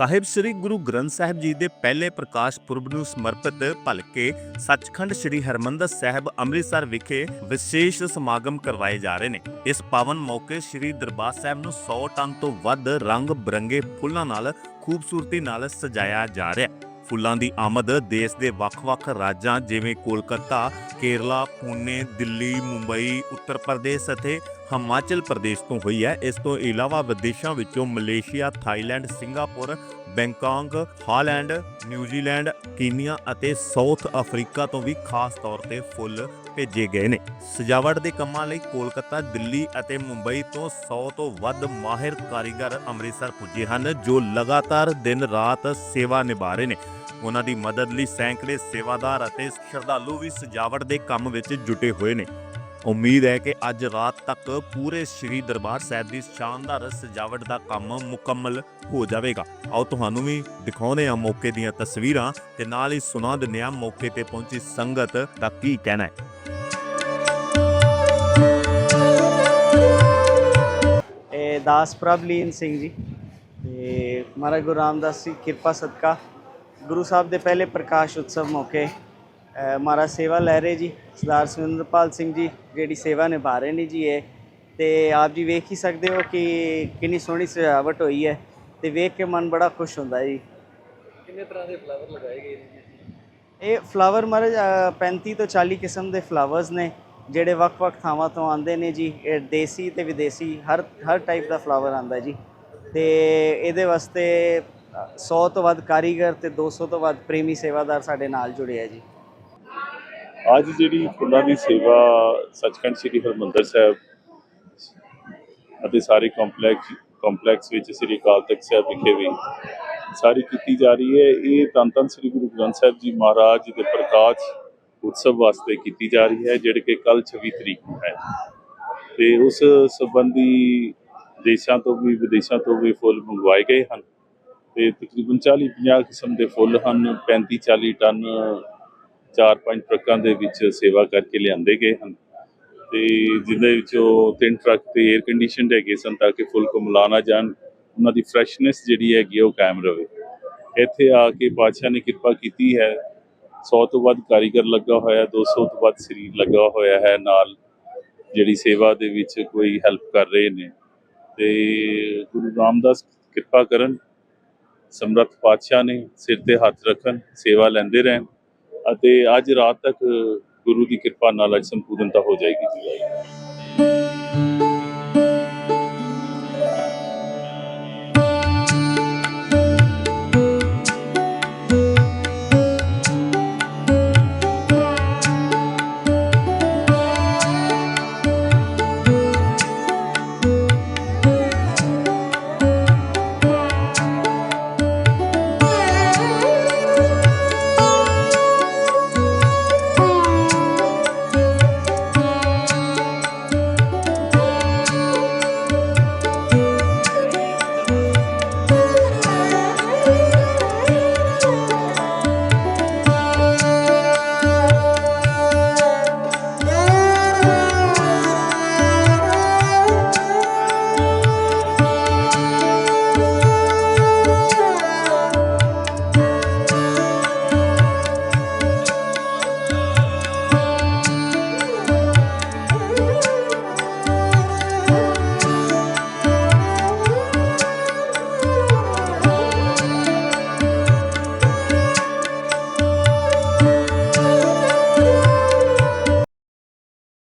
ਸਾਹਿਬ ਸ੍ਰੀ ਗੁਰੂ ਗ੍ਰੰਥ ਸਾਹਿਬ ਜੀ ਦੇ ਪਹਿਲੇ ਪ੍ਰਕਾਸ਼ ਪੁਰਬ ਨੂੰ ਸਮਰਪਿਤ ਭਲਕੇ ਸੱਚਖੰਡ ਸ੍ਰੀ ਹਰਮੰਦਰ ਸਾਹਿਬ ਅੰਮ੍ਰਿਤਸਰ ਵਿਖੇ ਵਿਸ਼ੇਸ਼ ਸਮਾਗਮ ਕਰਵਾਏ ਜਾ ਰਹੇ ਨੇ। ਇਸ ਪਾਵਨ ਮੌਕੇ ਸ੍ਰੀ ਦਰਬਾਰ ਸਾਹਿਬ ਨੂੰ 100 ਟਨ ਤੋਂ ਵੱਧ ਰੰਗ ਬਰੰਗੇ ਫੁੱਲਾਂ ਨਾਲ ਖੂਬਸੂਰਤੀ ਨਾਲ ਸਜਾਇਆ ਜਾ ਰਿਹਾ ਹੈ। ਫੁੱਲਾਂ ਦੀ ਆਮਦ ਦੇਸ਼ ਦੇ ਵੱਖ-ਵੱਖ ਰਾਜਾਂ ਜਿਵੇਂ ਕੋਲਕਾਤਾ, ਕੇਰਲਾ, ਪੁਣੇ, ਦਿੱਲੀ, ਮੁੰਬਈ, ਉੱਤਰ ਪ੍ਰਦੇਸ਼ ਅਤੇ ਹਿਮਾਚਲ ਪ੍ਰਦੇਸ਼ ਤੋਂ ਹੋਈ ਹੈ। ਇਸ ਤੋਂ ਇਲਾਵਾ ਵਿਦੇਸ਼ਾਂ ਵਿੱਚੋਂ Malaysia, Thailand, Singapore, Bangkok, Holland, New Zealand, Kenya ਅਤੇ ਸਾਊਥ ਅਫਰੀਕਾ ਤੋਂ ਵੀ ਖਾਸ ਤੌਰ ਤੇ ਫੁੱਲ ਭੇਜੇ ਗਏ ਨੇ। ਸਜਾਵਟ ਦੇ ਕੰਮਾਂ ਲਈ ਕੋਲਕਾਤਾ, ਦਿੱਲੀ ਅਤੇ ਮੁੰਬਈ ਤੋਂ 100 ਤੋਂ ਵੱਧ ਮਾਹਿਰ ਕਾਰੀਗਰ ਅੰਮ੍ਰਿਤਸਰ ਪੁੱਜੇ ਹਨ ਜੋ ਲਗਾਤਾਰ ਦਿਨ ਰਾਤ ਸੇਵਾ ਨਿਭਾ ਰਹੇ ਨੇ। ਉਹਨਾਂ ਦੀ ਮਦਦ ਲਈ ਸੈਂਕੜੇ ਸੇਵਾਦਾਰ ਅਤੇ ਸ਼ਰਧਾਲੂ ਵੀ ਸਜਾਵਟ ਦੇ ਕੰਮ ਵਿੱਚ ਜੁਟੇ ਹੋਏ ਨੇ। ਉਮੀਦ ਹੈ ਕਿ ਅੱਜ ਰਾਤ ਤੱਕ ਪੂਰੇ ਸ੍ਰੀ ਦਰਬਾਰ ਸਾਹਿਬ ਦੀ ਸ਼ਾਨਦਾਰ ਸਜਾਵਟ ਦਾ ਕੰਮ ਮੁਕੰਮਲ ਹੋ ਜਾਵੇਗਾ। ਆਓ ਤੁਹਾਨੂੰ ਵੀ ਦਿਖਾਉਂਦੇ ਹਾਂ ਮੌਕੇ ਦੀਆਂ ਤਸਵੀਰਾਂ ਤੇ ਨਾਲ ਹੀ ਸੁਣਾ ਦਿੰਦੇ ਹਾਂ ਮੌਕੇ ਤੇ ਪਹੁੰਚੀ ਸੰਗਤ ਦਾ ਕੀ ਕਹਿਣਾ ਹੈ। ਇਹ ਦਾਸ ਪ੍ਰਭਲੀਨ ਸਿੰਘ ਜੀ। ਤੇ ਮਹਾਰਾਜ ਗੁਰੂ ਰਾਮਦਾਸ ਜੀ, ਕਿਰਪਾ ਸਦਕਾ। ਗੁਰੂ ਸਾਹਿਬ ਦੇ ਪਹਿਲੇ ਪ੍ਰਕਾਸ਼ ਉਤਸਵ ਮੌਕੇ ਮਹਾਰਾਜ ਸੇਵਾ ਲੈ ਰਹੇ ਜੀ ਸਰਦਾਰ ਸੁਰਿੰਦਰਪਾਲ ਸਿੰਘ ਜੀ ਜਿਹੜੀ ਸੇਵਾ ਨਿਭਾ ਰਹੇ ਨੇ ਜੀ ਇਹ। ਤੇ ਆਪ ਜੀ ਵੇਖ ਹੀ ਸਕਦੇ ਹੋ ਕਿ ਕਿੰਨੀ ਸੋਹਣੀ ਸਜਾਵਟ ਹੋਈ ਹੈ ਤੇ ਵੇਖ ਕੇ ਮਨ ਬੜਾ ਖੁਸ਼ ਹੁੰਦਾ ਜੀ। ਕਿੰਨੇ ਤਰ੍ਹਾਂ ਦੇ ਫਲਾਵਰ ਲਗਾਏ ਗਏ ਨੇ ਇਹ ਫਲਾਵਰ ਮਹਾਰਾਜ ਅ, 35 ਤੋਂ 40 ਕਿਸਮ ਦੇ ਫਲਾਵਰਸ ਨੇ ਜਿਹੜੇ ਵੱਖ-ਵੱਖ ਥਾਵਾਂ ਤੋਂ ਆਉਂਦੇ ਨੇ ਜੀ। ਇਹ ਦੇਸੀ ਤੇ ਵਿਦੇਸੀ ਹਰ ਹਰ ਟਾਈਪ ਦਾ ਫਲਾਵਰ ਆਂਦਾ ਜੀ। ਤੇ ਇਹਦੇ ਵਾਸਤੇ ਅ, 100 ਤੋਂ ਵੱਧ ਕਾਰੀਗਰ ਤੇ 200 ਤੋਂ ਵੱਧ ਪ੍ਰੇਮੀ ਸੇਵਾਦਾਰ ਸਾਡੇ ਨਾਲ ਜੁੜੇ ਆ ਜੀ। ਅੱਜ ਜਿਹੜੀ ਫੁੱਲਾਂ ਦੀ ਸੇਵਾ ਸੱਚਖੰਡ ਸ੍ਰੀ ਹਰਿਮੰਦਰ ਸਾਹਿਬ ਅਤੇ ਸਾਰੇ ਕੰਪਲੈਕਸ ਕੰਪਲੈਕਸ ਵਿੱਚ ਸ੍ਰੀ ਅਕਾਲ ਤਖਤ ਸਾਹਿਬ ਵਿਖੇ ਵੀ ਸਾਰੀ ਕੀਤੀ ਜਾ ਰਹੀ ਹੈ। ਇਹ ਤਨ ਧੰਨ ਸ੍ਰੀ ਗੁਰੂ ਗ੍ਰੰਥ ਸਾਹਿਬ ਜੀ ਮਹਾਰਾਜ ਦੇ ਪ੍ਰਕਾਸ਼ ਉਤਸਵ ਵਾਸਤੇ ਕੀਤੀ ਜਾ ਰਹੀ ਹੈ, ਜਿਹੜੇ ਕਿ ਕੱਲ 26 ਤਰੀਕ ਨੂੰ ਹੈ। ਤੇ ਉਸ ਸੰਬੰਧੀ ਦੇਸ਼ਾਂ ਤੋਂ ਵੀ, ਵਿਦੇਸ਼ਾਂ ਤੋਂ ਵੀ ਫੁੱਲ ਮੰਗਵਾਏ ਗਏ ਹਨ। ਤੇ ਤਕਰੀਬਨ 40 50 ਕਿਸਮ ਦੇ ਫੁੱਲ ਹਨ 35 40 ਟਨ ਚਾਰ ਪੰਜ ਟਰੱਕਾਂ ਦੇ ਵਿੱਚ ਸੇਵਾ ਕਰਕੇ ਲਿਆਂਦੇ ਗਏ ਹਨ। ਤੇ ਜਿਹਦੇ ਵਿੱਚੋਂ ਤਿੰਨ ਟਰੱਕ ਤੇ 에ਅਰ ਕੰਡੀਸ਼ਨਡ ਹੈਗੇ ਸਨ ਤਾਂ ਕਿ ਫੁੱਲ ਕੋ ਮਿਲਾਣਾ ਜਾਣ। ਉਹਨਾਂ ਦੀ ਫਰੈਸ਼ਨੈਸ ਜਿਹੜੀ ਹੈਗੀ ਆ ਉਹ ਕਾਇਮ ਰਵੇ। ਇੱਥੇ ਆ ਕੇ ਪਾਤਸ਼ਾਹ ਨੇ ਕਿਰਪਾ ਕੀਤੀ ਹੈ। 100 ਤੋਂ ਵੱਧ ਕਾਰੀਗਰ ਲੱਗਾ ਹੋਇਆ 200 ਤੋਂ ਵੱਧ ਸਰੀਰ ਲੱਗਾ ਹੋਇਆ ਹੈ। ਨਾਲ ਜਿਹੜੀ ਸੇਵਾ ਦੇ ਵਿੱਚ ਕੋਈ ਹੈਲਪ ਕਰ ਰਹੇ ਨੇ। ਤੇ ਗੁਰੂ ਰਾਮਦਾਸ ਕਿਰਪਾ ਕਰਨ, ਸਮਰੱਥ ਪਾਤਸ਼ਾਹ ਨੇ ਸਿਰ ਤੇ ਹੱਥ ਰੱਖਣ, ਸੇਵਾ ਲੈਂਦੇ ਰਹਿਣ। ਅਤੇ ਅੱਜ ਰਾਤ ਤੱਕ ਗੁਰੂ ਦੀ ਕਿਰਪਾ ਨਾਲ ਅੱਜ ਸੰਪੂਰਨਤਾ ਹੋ ਜਾਏਗੀ ਜੀ।